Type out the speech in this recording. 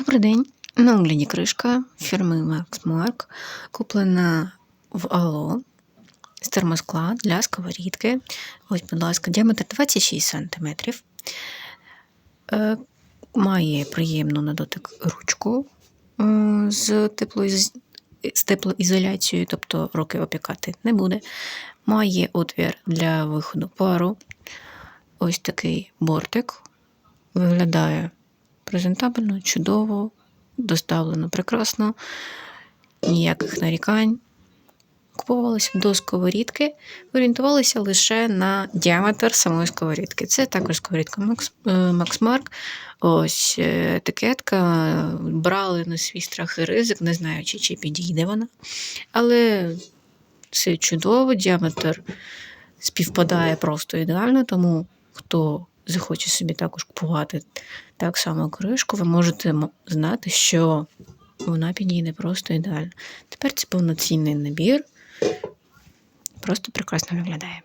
Добрий день. На огляді кришка фірми Max Mark, куплена в Ало з термоскла для сковорідки. Ось, будь ласка, діаметр 26 см. Е, Має приємну на дотик ручку е, з, теплоіз... з теплоізоляцією, тобто руки опікати не буде. Має отвір для виходу пару. Ось такий бортик. Виглядає презентабельно, чудово, доставлено прекрасно, ніяких нарікань. Купувалися до сковорідки, орієнтувалися лише на діаметр самої сковорідки. Це також сковорідка Max, е, Mark. Ось е, етикетка. Брали на свій страх і ризик, не знаючи, чи підійде вона. Але це чудово, діаметр співпадає просто ідеально, тому хто захоче собі також купувати так само кришку, ви можете знати, що вона підійде просто ідеально. Тепер це повноцінний набір, просто прекрасно виглядає.